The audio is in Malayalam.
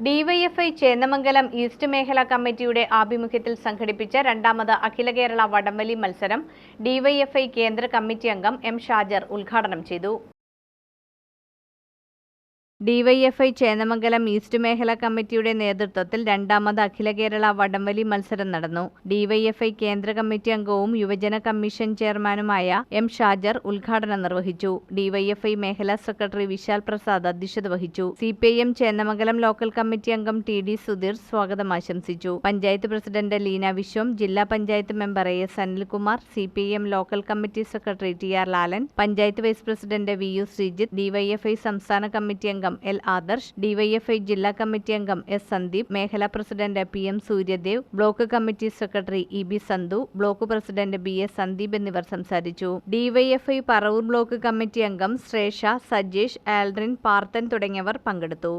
ഡിവൈഎഫ്ഐ ചേന്നമംഗലം ഈസ്റ്റ് മേഖലാ കമ്മിറ്റിയുടെ ആഭിമുഖ്യത്തിൽ സംഘടിപ്പിച്ച രണ്ടാമത് അഖില കേരള വടംവലി മത്സരം ഡിവൈഎഫ്ഐ കേന്ദ്ര കമ്മിറ്റി അംഗം എം ഷാജർ ഉദ്ഘാടനം ചെയ്തു. ഡിവൈഎഫ്ഐ ചേന്നമംഗലം ഈസ്റ്റ് മേഖലാ കമ്മിറ്റിയുടെ നേതൃത്വത്തിൽ രണ്ടാമത് അഖില കേരള വടംവലി മത്സരം നടന്നു. ഡിവൈഎഫ്ഐ കേന്ദ്ര കമ്മിറ്റി അംഗവും യുവജന കമ്മീഷൻ ചെയർമാനുമായ എം ഷാജർ ഉദ്ഘാടനം നിർവഹിച്ചു. ഡിവൈഎഫ്ഐ മേഖലാ സെക്രട്ടറി വിശാൽ പ്രസാദ് അധ്യക്ഷത വഹിച്ചു. സിപിഐഎം ചേന്നമംഗലം ലോക്കൽ കമ്മിറ്റി അംഗം ടി ഡി സുധീർ സ്വാഗതം ആശംസിച്ചു. പഞ്ചായത്ത് പ്രസിഡന്റ് ലീന വിശ്വം ജില്ലാ panchayat member A S Anilkumar CPIM local committee secretary T R Lalan panchayat vice president V U Sreejith DYFI സംസ്ഥാന കമ്മിറ്റി അംഗം എൽ ആദർശ് ഡിവൈഎഫ്ഐ ജില്ലാ കമ്മിറ്റി അംഗം എസ് സന്ദീപ് മേഖലാ president P M Suryadev block committee secretary E B Sandhu block president B S Sandeep എന്നിവർ സംസാരിച്ചു. ഡിവൈഎഫ്ഐ പറവൂർ ബ്ലോക്ക് കമ്മിറ്റി അംഗം ശ്രേഷ സജേഷ് ആൽഡ്രിൻ പാർത്തൻ തുടങ്ങിയവർ പങ്കെടുത്തു.